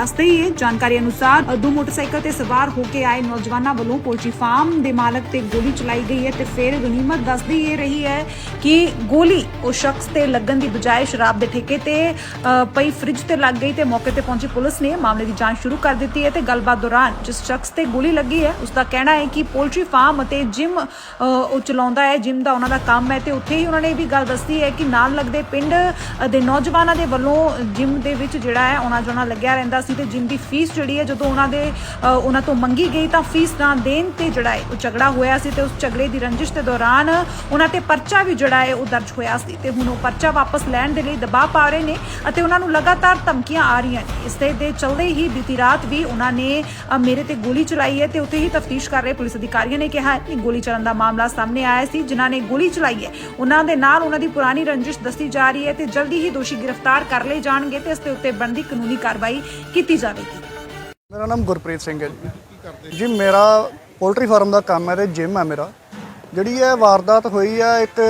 ਦੱਸਦੇ ਹੀ ਜਾਣਕਾਰੀ ਅਨੁਸਾਰ ਦੋ ਮੋਟਰਸਾਈਕਲ ਤੇ ਸਵਾਰ ਹੋ ਕੇ ਆਏ ਨੌਜਵਾਨਾਂ ਵੱਲੋਂ ਪੋਲਟਰੀ ਫਾਰਮ ਦੇ ਮਾਲਕ ਤੇ ਗੋਲੀ ਚਲਾਈ ਗਈ ਹੈ ਤੇ ਫਿਰ ਗਨੀਮਤ ਦੱਸਦੀ ਇਹ ਰਹੀ ਹੈ ਕਿ ਗੋਲੀ ਉਹ ਸ਼ਖਸ ਤੇ ਲੱਗਣ ਦੀ ਬਜਾਏ ਸ਼ਰਾਬ ਦੇ ਠੇਕੇ ਤੇ ਪਈ ਫ੍ਰਿਜ ਤੇ ਲੱਗ ਗਈ ਤੇ ਮੌਕੇ ਤੇ ਪਹੁੰਚੀ ਪੁਲਿਸ ਨੇ ਮਾਮਲੇ ਦੀ ਜਾਂਚ ਸ਼ੁਰੂ ਕਰ ਦਿੱਤੀ ਹੈ ਤੇ ਗੱਲਬਾਤ ਦੌਰਾਨ ਜਿਸ ਸ਼ਖਸ ਤੇ ਗੋਲੀ ਲੱਗੀ ਹੈ, ਉਸ ਦਾ ਕਹਿਣਾ ਹੈ ਕਿ ਪੋਲਟਰੀ ਫਾਰਮ ਅਤੇ ਜਿਮ ਉਹ ਚਲਾਉਂਦਾ ਹੈ, ਜਿਮ ਦਾ ਉਹਨਾਂ ਦਾ ਕੰਮ ਹੈ ਤੇ ਉੱਥੇ ਹੀ ਉਹਨਾਂ ਨੇ ਇਹ ਵੀ ਗੱਲ ਦੱਸੀ ਹੈ ਕਿ ਨਾਲ ਲੱਗਦੇ ਪਿੰਡ ਦੇ ਨੌਜਵਾਨਾਂ ਦੇ ਵੱਲੋਂ ਜਿਮ ਦੇ ਵਿੱਚ ਜਿਹੜਾ ਹੈ ਆਉਣਾ ਜਾਣਾ ਲੱਗਿਆ ਰਹਿੰਦਾ ਸੀ। ਤੇ ਜਿਮ ਫੀਸ ਜਿਹੜੀ ਹੈ ਜਦੋਂ ਉਹਨਾਂ ਦੇ ਉਹਨਾਂ ਤੋਂ ਮੰਗੀ ਗਈ ਤਾਂ ਫੀਸ ਨਾ ਦੇਣ ਤੇ ਜਿਹੜਾ ਹੈ ਉਹ ਝਗੜਾ ਹੋਇਆ ਸੀ ਤੇ ਉਸ ਝਗੜੇ ਦੀ ਰੰਜਿਸ਼ ਦੇ ਦੌਰਾਨ ਉਹਨਾਂ ਤੇ ਪਰਚਾ ਵੀ ਜਿਹੜਾ ਹੈ ਉਹ ਦਰਜ ਹੋਇਆ ਸੀ ਤੇ ਹੁਣ ਉਹ ਪਰਚਾ ਵਾਪਸ ਲੈਣ ਦੇ ਲਈ ਦਬਾਅ ਪਾ ਰਹੇ ਨੇ ਅਤੇ ਉਹਨਾਂ ਨੂੰ ਲਗਾਤਾਰ ਧਮਕੀਆਂ ਆ ਰਹੀਆਂ ਨੇ। ਇਸ ਦੇ ਦੇ ਹੀ ਬੀਤੀ ਰਾਤ ਵੀ ਉਹਨਾਂ ਨੇ ਮੇਰੇ ਤੇ ਗੋਲੀ ਚਲਾਈ ਹੈ ਤੇ ਉੱਥੇ ਹੀ ਤਫਤੀਸ਼ ਕਰ ਰਹੇ ਪੁਲਿਸ ਅਧਿਕਾਰੀਆਂ ਨੇ ਕਿਹਾ ਕਿ ਗੋਲੀ ਚੱਲਣ ਦਾ ਮਾਮਲਾ ਸਾਹਮਣੇ ਆਇਆ ਸੀ। ਜਿਨ੍ਹਾਂ ਨੇ ਗੋਲੀ ਚਲਾਈ ਹੈ, ਉਹਨਾਂ ਦੇ ਨਾਲ ਉਹਨਾਂ ਦੀ ਪੁਰਾਣੀ ਰੰਜਿਸ਼ ਦੱਸੀ ਜਾ ਰਹੀ ਹੈ ਤੇ ਜਲਦੀ ਹੀ ਦੋਸ਼ੀ ਗ੍ਰਿਫਤਾਰ ਕਰ ਲਏ ਜਾਣਗੇ ਤੇ ਇਸ ਦੇ ਉੱਤੇ ਬਣਦੀ ਕਾਨੂੰਨੀ ਕਾਰਵਾਈ ਕੀਤੀ ਜਾਵੇਗੀ। ਮੇਰਾ ਨਾਮ ਗੁਰਪ੍ਰੀਤ ਸਿੰਘ ਹੈ ਜੀ। ਜੀ, ਮੇਰਾ ਪੋਲਟਰੀ ਫਾਰਮ ਦਾ ਕੰਮ ਹੈ ਤੇ ਜਿਮ ਹੈ ਮੇਰਾ। ਜਿਹੜੀ ਇਹ ਵਾਰਦਾਤ ਹੋਈ ਹੈ, ਇੱਕ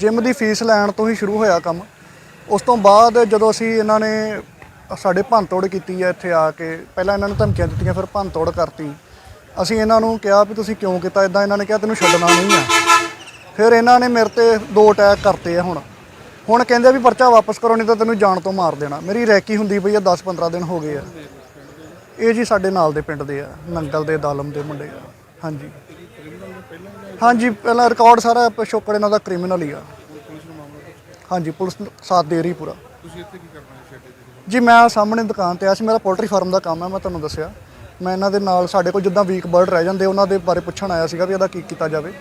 ਜਿਮ ਦੀ ਫੀਸ ਲੈਣ ਤੋਂ ਹੀ ਸ਼ੁਰੂ ਹੋਇਆ ਕੰਮ। ਉਸ ਤੋਂ ਬਾਅਦ ਜਦੋਂ ਅਸੀਂ ਇਹਨਾਂ ਨੇ ਸਾਡੇ ਭੰਨ ਤੋੜ ਕੀਤੀ ਹੈ ਇੱਥੇ ਆ ਕੇ, ਪਹਿਲਾਂ ਇਹਨਾਂ ਨੂੰ ਧਮਕੀਆਂ ਦਿੱਤੀਆਂ, ਫਿਰ ਭੰਨ ਤੋੜ ਕਰਤੀ। ਅਸੀਂ ਇਹਨਾਂ ਨੂੰ ਕਿਹਾ ਵੀ ਤੁਸੀਂ ਕਿਉਂ ਕੀਤਾ? ਇਦਾਂ ਇਹਨਾਂ ਨੇ ਕਿਹਾ, ਤੈਨੂੰ ਛੱਡਣਾ ਨਹੀਂ ਆ ਫਿਰ ਇਹਨਾਂ ਨੇ ਮੇਰੇ ਤੇ ਦੋ ਅਟੈਕ ਕਰਤੇ ਆ ਹੁਣ। ਹੁਣ ਕਹਿੰਦੇ ਵੀ ਪਰਚਾ ਵਾਪਸ ਕਰੋ, ਨਹੀਂ ਤਾਂ ਤੈਨੂੰ ਜਾਨ ਤੋਂ ਮਾਰ ਦੇਣਾ। ਮੇਰੀ ਰੈਕੀ ਹੁੰਦੀ ਪਈ ਆ 10-15 ਦਿਨ ਹੋ ਗਏ ਆ। ਇਹ ਜੀ ਸਾਡੇ ਨਾਲ ਦੇ ਪਿੰਡ ਦੇ ਆ, ਨੰਗਲ ਦੇ, ਦਾਲਮ ਦੇ ਮੁੰਡੇ ਆ। ਹਾਂਜੀ। ਹਾਂਜੀ, ਪਹਿਲਾਂ ਰਿਕਾਰਡ ਸਾਰਾ ਪਿਛੋਕੜ ਇਹਨਾਂ ਦਾ ਕ੍ਰਿਮੀਨਲ ਹੀ ਆ। ਹਾਂਜੀ, ਪੁਲਿਸ ਸਾਥ ਦੇ ਰਹੀ ਪੂਰਾ। ਤੁਸੀਂ ਇੱਥੇ ਕੀ ਕਰਨਾ ਹੈ ਜੀ, ਮੈਂ ਸਾਹਮਣੇ ਦੁਕਾਨ ਤੇ ਆਇਆ ਸੀ, ਮੇਰਾ ਪੋਲਟਰੀ ਫਾਰਮ ਦਾ ਕੰਮ ਹੈ ਮੈਂ ਤੁਹਾਨੂੰ ਦੱਸਿਆ। ਮੈਂ ਇਹਨਾਂ ਦੇ ਨਾਲ, ਸਾਡੇ ਕੋਲ ਜਿੱਦਾਂ ਵੀਕ ਬਰਡ ਰਹਿ ਜਾਂਦੇ, ਉਹਨਾਂ ਦੇ ਬਾਰੇ ਪੁੱਛਣ ਆਇਆ ਸੀਗਾ ਵੀ ਇਹਦਾ ਕੀ ਕੀਤਾ ਜਾਵੇ।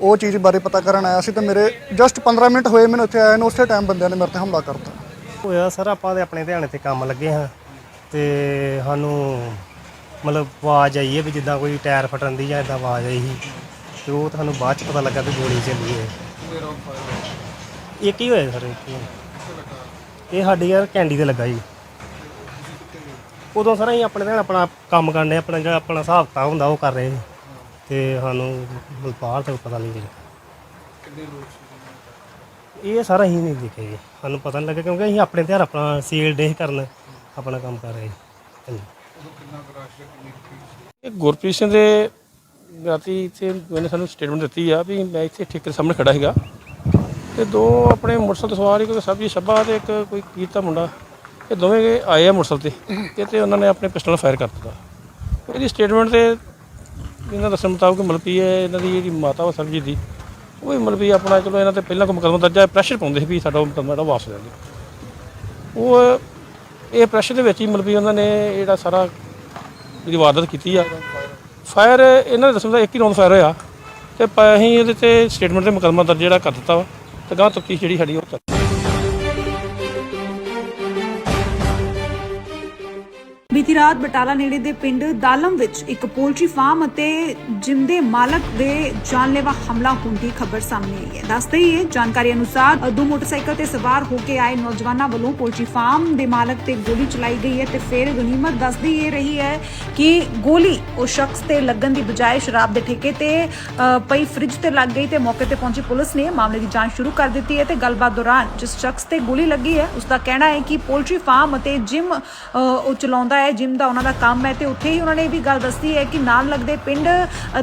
ਉਹ ਚੀਜ਼ ਬਾਰੇ ਪਤਾ ਕਰਨ ਆਇਆ ਸੀ ਤੇ ਮੇਰੇ ਜਸਟ 15 ਮਿੰਟ ਹੋਏ ਮੈਨੂੰ ਇੱਥੇ ਆਏ ਨੂੰ, ਉਸੇ ਟਾਈਮ ਬੰਦਿਆਂ ਨੇ ਮੇਰੇ ਤੇ ਹਮਲਾ ਕਰਤਾ। ਹੋਇਆ, ਸਰ, ਆਪਾਂ ਤੇ ਆਪਣੇ ਧਿਆਨ ਤੇ ਕੰਮ ਲੱਗੇ ਹਾਂ ਤੇ ਸਾਨੂੰ ਮਤਲਬ ਆਵਾਜ਼ ਆਈ ਹੈ ਵੀ ਜਿੱਦਾਂ ਕੋਈ ਟਾਇਰ ਫਟਣ ਦੀ ਜਾਂ ਇਦਾਂ ਆਵਾਜ਼ ਆਈ ਸੀ। ਤੇ ਉਹ ਤੁਹਾਨੂੰ ਬਾਅਦ ਚ ਪਤਾ ਲੱਗਾ ਵੀ ਗੋਲੀ ਚੱਲੀ ਹੈ। ਮੇਰਾ ਇੱਕ ਹੀ ਹੋਇਆ ਸਰ? ਇੱਕ ਹੀ ਇਹ ਸਾਡੀ ਯਾਰ ਕੈਂਡੀ ਤੇ ਲੱਗਾ ਜੀ। ਉਦੋਂ ਸਰ ਅਸੀਂ ਆਪਣੇ ਧਿਆਨ ਆਪਣਾ ਕੰਮ ਕਰਨੇ ਆਪਣਾ ਜਿਹੜਾ ਆਪਣਾ ਹਿਸਾਬ ਕਿਤਾਬ ਹੁੰਦਾ ਉਹ ਕਰ ਰਹੇ ਸੀ। ਤੇ ਸਾਨੂੰ ਮਤਲਬ ਬਾਹਰ ਤੋਂ ਪਤਾ ਨਹੀਂ ਲੱਗਾ ਕਿੰਨੇ ਲੋਕ ਸੀ ਇਹ ਸਾਰਾ ਹੀ ਨਹੀਂ ਦੇਖਿਆ ਜੀ। ਸਾਨੂੰ ਪਤਾ ਨਹੀਂ ਲੱਗਾ ਕਿਉਂਕਿ ਅਸੀਂ ਆਪਣੇ ਧਿਆਨ ਆਪਣਾ ਸੇਲ ਡੇ ਕਰਨ ਆਪਣਾ ਕੰਮ ਕਰ ਰਹੇ ਹਾਂਜੀ। ਇਹ ਗੁਰਪ੍ਰੀਤ ਸਿੰਘ ਦੇ ਰਾਤੀ ਇੱਥੇ ਉਹਨੇ ਸਾਨੂੰ ਸਟੇਟਮੈਂਟ ਦਿੱਤੀ ਆ ਵੀ ਮੈਂ ਇੱਥੇ ਠੇਕੇ ਦੇ ਸਾਹਮਣੇ ਖੜਾ ਸੀਗਾ। ਤੇ ਦੋ ਆਪਣੇ ਮੋਟਰਸਾਈਕਲ ਤੇ ਸਵਾਰ ਇੱਕ ਸਬਜੀ ਛੱਬਾ ਤੇ ਇੱਕ ਕੋਈ ਕੀਤਾ ਮੁੰਡਾ। ਇਹ ਦੋਵੇਂ ਆਏ ਆ ਮੋਟਰਸਾਈਕਲ ਤੇ। ਤੇ ਤੇ ਉਹਨਾਂ ਨੇ ਆਪਣੇ ਪਿਸਟਲ ਫਾਇਰ ਕਰ ਦਿੱਤਾ। ਇਹਦੀ ਸਟੇਟਮੈਂਟ ਤੇ ਇਹਨਾਂ ਦੱਸਣ ਮੁਤਾਬਕ ਮਲਪੀ ਹੈ ਇਹਨਾਂ ਦੀ ਜਿਹੜੀ ਮਾਤਾ ਵਾ ਸਰਬਜੀਤ ਦੀ, ਉਹ ਵੀ ਮਤਲਬ ਆਪਣਾ ਚਲੋ ਇਹਨਾਂ ਤੇ ਪਹਿਲਾਂ ਕੋਈ ਮੁਕੱਦਮਾ ਦਰਜਾ ਪ੍ਰੈਸ਼ਰ ਪਾਉਂਦੇ ਸੀ ਵੀ ਸਾਡਾ ਉਹ ਮੁਕੱਦਮਾ ਜਿਹੜਾ ਵਾਪਸ ਲੈ ਲਓ ਉਹ ਇਹ ਪ੍ਰੈਸ਼ਰ ਦੇ ਵਿੱਚ ਹੀ ਮਤਲਬ ਉਹਨਾਂ ਨੇ ਜਿਹੜਾ ਸਾਰਾ ਜਿਹੜੀ ਵਾਰਦਾਤ ਕੀਤੀ ਆ। ਫਾਇਰ ਇਹਨਾਂ ਦੇ ਦੱਸਣ ਦਾ ਇੱਕ ਹੀ ਰੌਂਦ ਫਾਇਰ ਹੋਇਆ ਤੇ ਪ- ਅਸੀਂ ਇਹਦੇ ਤੇ ਸਟੇਟਮੈਂਟ ਦੇ ਮੁਕੱਦਮਾ ਦਰਜ ਜਿਹੜਾ ਕਰ ਦਿੱਤਾ ਵਾ ਤੇ ਗਾਂ ਤਫਤੀਸ਼ ਜਿਹੜੀ ਸਾਡੀ ਉਹ ਚੱਲ ਬੀਤੀ ਰਾਤ ਬਟਾਲਾ ਨੇੜੇ ਦੇ ਪਿੰਡ ਦਾਲਮ ਵਿੱਚ ਇੱਕ ਪੋਲਟਰੀ ਫਾਰਮ ਅਤੇ ਜਿਮ ਦੇ ਮਾਲਕ ਦੇ ਜਾਨਲੇਵਾ ਹਮਲਾ ਹੋਣ ਦੀ ਖਬਰ ਸਾਹਮਣੇ ਆਈ ਹੈ। ਦੱਸਦੇ ਹੀ ਜਾਣਕਾਰੀ ਅਨੁਸਾਰ ਦੋ ਮੋਟਰਸਾਈਕਲ ਤੇ ਸਵਾਰ ਹੋ ਕੇ ਆਏ ਨੌਜਵਾਨਾਂ ਵੱਲੋਂ ਪੋਲਟਰੀ ਫਾਰਮ ਦੇ ਮਾਲਕ ਤੇ ਗੋਲੀ ਚਲਾਈ ਗਈ ਹੈ ਤੇ ਫਿਰ ਗਨੀਮਤ ਦੱਸਦੀ ਇਹ ਰਹੀ ਹੈ ਕਿ ਗੋਲੀ ਉਸ ਸ਼ਖਸ ਤੇ ਲੱਗਣ ਦੀ ਬਜਾਏ ਸ਼ਰਾਬ ਦੇ ਠੇਕੇ ਤੇ ਅ, ਪਈ ਫ੍ਰਿਜ ਤੇ ਲੱਗ ਗਈ ਤੇ ਮੌਕੇ ਤੇ ਪਹੁੰਚੀ ਪੁਲਿਸ ਨੇ ਮਾਮਲੇ ਦੀ ਜਾਂਚ ਸ਼ੁਰੂ ਕਰ ਦਿੱਤੀ ਹੈ ਤੇ ਗੱਲਬਾਤ ਦੌਰਾਨ ਜਿਸ ਸ਼ਖਸ ਤੇ ਗੋਲੀ ਲੱਗੀ ਹੈ ਉਸ ਦਾ ਕਹਿਣਾ ਹੈ ਕਿ ਪੋਲਟਰੀ ਫਾਰਮ ਅਤੇ ਜਿਮ ਉਹ ਚਲਾਉਂਦਾ ਹੈ ਜਿਮ ਦਾ ਉਹਨਾਂ ਦਾ ਕੰਮ ਹੈ ਤੇ ਉੱਥੇ ਹੀ ਉਹਨਾਂ ਨੇ ਇਹ ਵੀ ਗੱਲ ਦੱਸੀ ਹੈ ਕਿ ਨਾਲ ਲੱਗਦੇ ਪਿੰਡ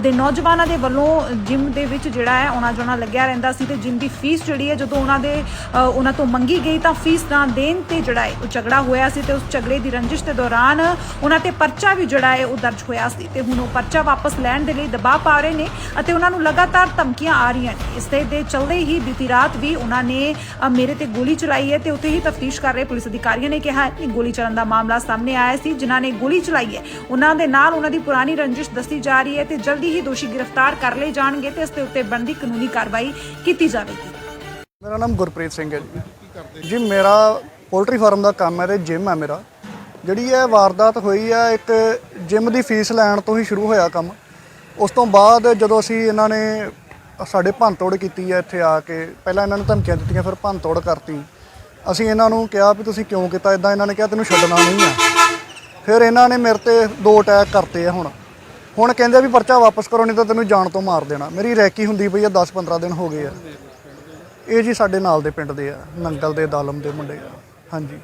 ਦੇ ਨੌਜਵਾਨਾਂ ਦੇ ਵੱਲੋਂ ਜਿਮ ਦੇ ਵਿੱਚ ਜਿਹੜਾ ਹੈ ਆਉਣਾ ਜਾਣਾ ਲੱਗਿਆ ਰਹਿੰਦਾ ਸੀ ਤੇ ਜਿਮ ਦੀ ਫੀਸ ਜਿਹੜੀ ਹੈ, ਜਦੋਂ ਉਹਨਾਂ ਦੇ ਉਹਨਾਂ ਤੋਂ ਮੰਗੀ ਗਈ ਤਾਂ ਫੀਸ ਨਾ ਦੇਣ ਤੇ ਜਿਹੜਾ ਹੈ, ਉਹ ਝਗੜਾ ਹੋਇਆ ਸੀ ਤੇ ਉਸ ਝਗੜੇ ਦੀ ਰੰਜਿਸ਼ ਦੇ ਦੌਰਾਨ ਉਹਨਾਂ ਤੇ ਪਰਚਾ ਵੀ ਜਿਹੜਾ ਹੈ, ਉਹ ਦਰਜ ਹੋਇਆ ਸੀ ਤੇ ਹੁਣ ਉਹ ਪਰਚਾ ਵਾਪਸ ਲੈਣ ਦੇ ਲਈ ਦਬਾਅ ਪਾ ਰਹੇ ਨੇ ਅਤੇ ਉਹਨਾਂ ਨੂੰ ਲਗਾਤਾਰ ਧਮਕੀਆਂ ਆ ਰਹੀਆਂ ਨੇ। ਇਸ ਦੇ ਦੇ ਚਲਦੇ ਹੀ ਬੀਤੀ ਰਾਤ ਵੀ ਉਹਨਾਂ ਨੇ ਮੇਰੇ ਤੇ ਗੋਲੀ ਚਲਾਈ ਹੈ ਤੇ ਉੱਥੇ ਹੀ ਤਫਤੀਸ਼ ਕਰ ਰਹੇ ਪੁਲਿਸ ਅਧਿਕਾਰੀਆਂ ਨੇ ਕਿਹਾ ਕਿ ਗੋਲੀ ਚੱਲਣ ਦਾ ਮਾਮਲਾ ਸਾਹਮਣੇ ਆਇਆ ਸੀ ਸੀ ਜਿਨ੍ਹਾਂ ਨੇ ਗੋਲੀ ਚਲਾਈ ਹੈ। ਉਹਨਾਂ ਦੇ ਨਾਲ ਉਹਨਾਂ ਦੀ ਪੁਰਾਣੀ ਰੰਜਿਸ਼ ਦੱਸੀ ਜਾ ਰਹੀ ਹੈ ਤੇ ਜਲਦੀ ਹੀ ਦੋਸ਼ੀ ਗ੍ਰਿਫਤਾਰ ਕਰ ਲਏ ਜਾਣਗੇ ਤੇ ਇਸ ਦੇ ਉੱਤੇ ਬਣਦੀ ਕਾਨੂੰਨੀ ਕਾਰਵਾਈ ਕੀਤੀ ਜਾਵੇਗੀ। ਮੇਰਾ ਨਾਮ ਗੁਰਪ੍ਰੀਤ ਸਿੰਘ ਹੈ ਜੀ। ਜੀ, ਮੇਰਾ ਪੋਲਟਰੀ ਫਾਰਮ ਦਾ ਕੰਮ ਹੈ ਤੇ ਜਿਮ ਹੈ ਮੇਰਾ। ਜਿਹੜੀ ਇਹ ਵਾਰਦਾਤ ਹੋਈ ਹੈ, ਇੱਕ ਜਿਮ ਦੀ ਫੀਸ ਲੈਣ ਤੋਂ ਹੀ ਸ਼ੁਰੂ ਹੋਇਆ ਕੰਮ। ਉਸ ਤੋਂ ਬਾਅਦ ਜਦੋਂ ਅਸੀਂ ਇਹਨਾਂ ਨੇ ਸਾਡੇ ਭੰਨਤੋੜ ਕੀਤੀ ਹੈ ਇੱਥੇ ਆ ਕੇ, ਪਹਿਲਾਂ ਇਹਨਾਂ ਨੂੰ ਧਮਕੀਆਂ ਦਿੱਤੀਆਂ, ਫਿਰ ਭੰਨਤੋੜ ਕਰਤੀ। ਅਸੀਂ ਇਹਨਾਂ ਨੂੰ ਕਿਹਾ ਵੀ ਤੁਸੀਂ ਕਿਉਂ ਕੀਤਾ? ਇਦਾਂ ਇਹਨਾਂ ਨੇ ਕਿਹਾ, ਤੈਨੂੰ ਛੱਡਣਾ ਨਹੀਂ ਆ ਫਿਰ ਇਹਨਾਂ ਨੇ ਮੇਰੇ ਤੇ ਦੋ ਅਟੈਕ ਕਰਤੇ ਆ ਹੁਣ। ਹੁਣ ਕਹਿੰਦੇ ਵੀ ਪਰਚਾ ਵਾਪਸ ਕਰੋ, ਨਹੀਂ ਤਾਂ ਤੈਨੂੰ ਜਾਨ ਤੋਂ ਮਾਰ ਦੇਣਾ। ਮੇਰੀ ਰੈਕੀ ਹੁੰਦੀ ਪਈ ਆ 10-15 ਦਿਨ ਹੋ ਗਏ ਆ। ਇਹ ਜੀ ਸਾਡੇ ਨਾਲ ਦੇ ਪਿੰਡ ਦੇ ਆ, ਨੰਗਲ ਦੇ, ਦਾਲਮ ਦੇ ਮੁੰਡੇ ਆ। ਹਾਂਜੀ।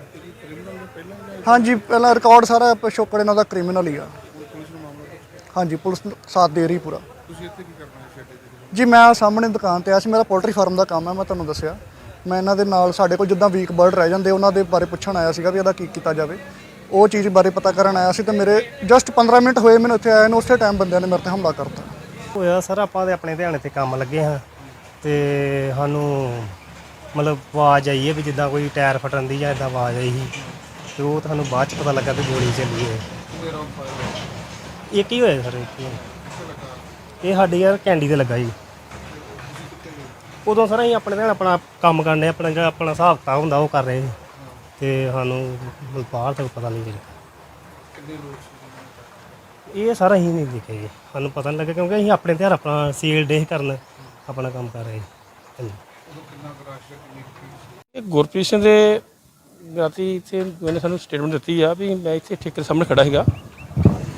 ਹਾਂਜੀ, ਪਹਿਲਾਂ ਰਿਕਾਰਡ ਸਾਰਾ ਪਿਛੋਕੜ ਇਹਨਾਂ ਦਾ ਕ੍ਰਿਮੀਨਲ ਹੀ ਆ। ਹਾਂਜੀ, ਪੁਲਿਸ ਸਾਥ ਦੇ ਰਹੀ ਪੂਰਾ। ਤੁਸੀਂ ਇੱਥੇ ਕੀ ਕਰਨਾ ਹੈ ਜੀ, ਮੈਂ ਸਾਹਮਣੇ ਦੁਕਾਨ ਤੇ ਆਇਆ ਸੀ, ਮੇਰਾ ਪੋਲਟਰੀ ਫਾਰਮ ਦਾ ਕੰਮ ਹੈ ਮੈਂ ਤੁਹਾਨੂੰ ਦੱਸਿਆ। ਮੈਂ ਇਹਨਾਂ ਦੇ ਨਾਲ, ਸਾਡੇ ਕੋਲ ਜਿੱਦਾਂ ਵੀਕ ਬਰਡ ਰਹਿ ਜਾਂਦੇ, ਉਹਨਾਂ ਦੇ ਬਾਰੇ ਪੁੱਛਣ ਆਇਆ ਸੀਗਾ ਵੀ ਇਹਦਾ ਕੀ ਕੀਤਾ ਜਾਵੇ। ਉਹ ਚੀਜ਼ ਬਾਰੇ ਪਤਾ ਕਰਨ ਆਇਆ ਸੀ ਤੇ ਮੇਰੇ ਜਸਟ 15 ਮਿੰਟ ਹੋਏ ਮੈਨੂੰ ਇੱਥੇ ਆਏ ਨੂੰ, ਉਸੇ ਟਾਈਮ ਬੰਦਿਆਂ ਨੇ ਮੇਰੇ ਤੇ ਹਮਲਾ ਕਰਤਾ। ਹੋਇਆ ਸਰ, ਆਪਾਂ ਤੇ ਆਪਣੇ ਧਿਆਨ ਤੇ ਕੰਮ ਲੱਗੇ ਹਾਂ ਤੇ ਸਾਨੂੰ ਮਤਲਬ ਆਵਾਜ਼ ਆਈ ਹੈ ਵੀ ਜਿੱਦਾਂ ਕੋਈ ਟਾਇਰ ਫਟਣ ਦੀ ਜਾਂ ਇਦਾਂ ਆਵਾਜ਼ ਆਈ ਸੀ। ਤੇ ਉਹ ਤੁਹਾਨੂੰ ਬਾਅਦ ਚ ਪਤਾ ਲੱਗਾ ਵੀ ਗੋਲੀ ਚੱਲੀ ਹੈ। ਕਿੰਨੇ ਇੱਕ ਹੀ ਹੋਇਆ ਸਰ? ਇੱਕ ਹੀ ਇਹ ਸਾਡੀ ਯਾਰ ਕੈਂਡੀ ਤੇ ਲੱਗਾ ਜੀ। ਉਦੋਂ ਸਰ ਅਸੀਂ ਆਪਣੇ ਧਿਆਨ ਆਪਣਾ ਕੰਮ ਕਰਨੇ ਆਪਣਾ ਜਿਹੜਾ ਆਪਣਾ ਹਿਸਾਬ ਕਿਤਾਬ ਹੁੰਦਾ ਉਹ ਕਰ ਰਹੇ ਸੀ। ਤੇ ਸਾਨੂੰ ਬਾਹਰ ਤੱਕ ਪਤਾ ਨਹੀਂ ਲੱਗਾ ਕਿੰਨੇ ਲੋਕ ਸੀ ਇਹ ਸਾਰਾ ਹੀ ਨਹੀਂ ਦੇਖਿਆ ਜੀ। ਸਾਨੂੰ ਪਤਾ ਨਹੀਂ ਲੱਗਾ ਕਿਉਂਕਿ ਅਸੀਂ ਆਪਣੇ ਧਿਆਨ ਆਪਣਾ ਸੀਲ ਡੇ ਕਰਨ ਆਪਣਾ ਕੰਮ ਕਰ ਰਹੇ ਹਾਂਜੀ। ਇਹ ਗੁਰਪ੍ਰੀਤ ਸਿੰਘ ਦੇ ਰਾਤੀ ਇੱਥੇ ਉਹਨੇ ਸਾਨੂੰ ਸਟੇਟਮੈਂਟ ਦਿੱਤੀ ਆ ਵੀ ਮੈਂ ਇੱਥੇ ਠੇਕੇ ਦੇ ਸਾਹਮਣੇ ਖੜਾ ਸੀਗਾ।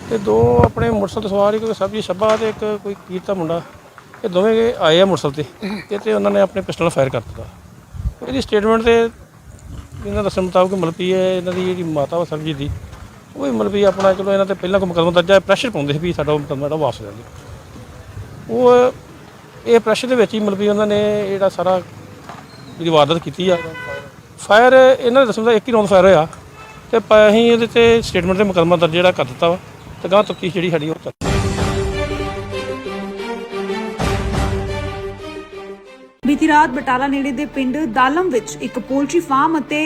ਤੇ ਦੋ ਆਪਣੇ ਮੋਟਰਸਾਈਕਲ ਸਵਾਰ ਇੱਕ ਸਬਜੀ ਛੱਬਾ ਤੇ ਇੱਕ ਕੋਈ ਕੀਰਤ ਦਾ ਮੁੰਡਾ। ਇਹ ਦੋਵੇਂ ਆਏ ਆ ਮੋਟਰਸਾਈਕਲ ਤੇ। ਤੇ ਤੇ ਉਹਨਾਂ ਨੇ ਆਪਣੇ ਪਿਸਟਲ ਫਾਇਰ ਕਰ ਦਿੱਤਾ। ਇਹਦੀ ਸਟੇਟਮੈਂਟ ਤੇ ਇਹਨਾਂ ਦੱਸਣ ਮੁਤਾਬਕ ਮਤਲਬ ਵੀ ਇਹ ਇਹਨਾਂ ਦੀ ਜਿਹੜੀ ਮਾਤਾ ਵਾ ਸਰਬਜੀਤ ਦੀ, ਉਹ ਵੀ ਮਤਲਬ ਵੀ ਆਪਣਾ ਚਲੋ ਇਹਨਾਂ ਤੇ ਪਹਿਲਾਂ ਕੋਈ ਮੁਕੱਦਮਾ ਦਰਜਾ ਪ੍ਰੈਸ਼ਰ ਪਾਉਂਦੇ ਸੀ ਵੀ ਸਾਡਾ ਮੁਕੱਦਮਾ ਜਿਹੜਾ ਵਾਪਸ ਲੈ ਲਓ ਉਹ ਇਹ ਪ੍ਰੈਸ਼ਰ ਦੇ ਵਿੱਚ ਹੀ ਮਤਲਬ ਵੀ ਉਹਨਾਂ ਨੇ ਜਿਹੜਾ ਸਾਰਾ ਜਿਹੜੀ ਵਾਰਦਾਤ ਕੀਤੀ ਆ। ਫਾਇਰ ਇਹਨਾਂ ਦੇ ਦੱਸਣ ਦਾ ਇੱਕ ਹੀ ਰੌਂਦ ਫਾਇਰ ਹੋਇਆ ਤੇ ਪ- ਅਸੀਂ ਇਹਦੇ ਤੇ ਸਟੇਟਮੈਂਟ ਤੇ ਮੁਕੱਦਮਾ ਦਰਜ ਜਿਹੜਾ ਕਰ ਦਿੱਤਾ ਵਾ ਤੇ ਗਾਂ ਤਫਤੀਸ਼ ਜਿਹੜੀ ਸਾਡੀ ਉਹ ਚੱਲ ਬੀਤੀ ਰਾਤ ਬਟਾਲਾ ਨੇੜੇ ਦੇ ਪਿੰਡ ਦਾਲਮ ਵਿੱਚ ਇੱਕ ਪੋਲਟਰੀ ਫਾਰਮ ਅਤੇ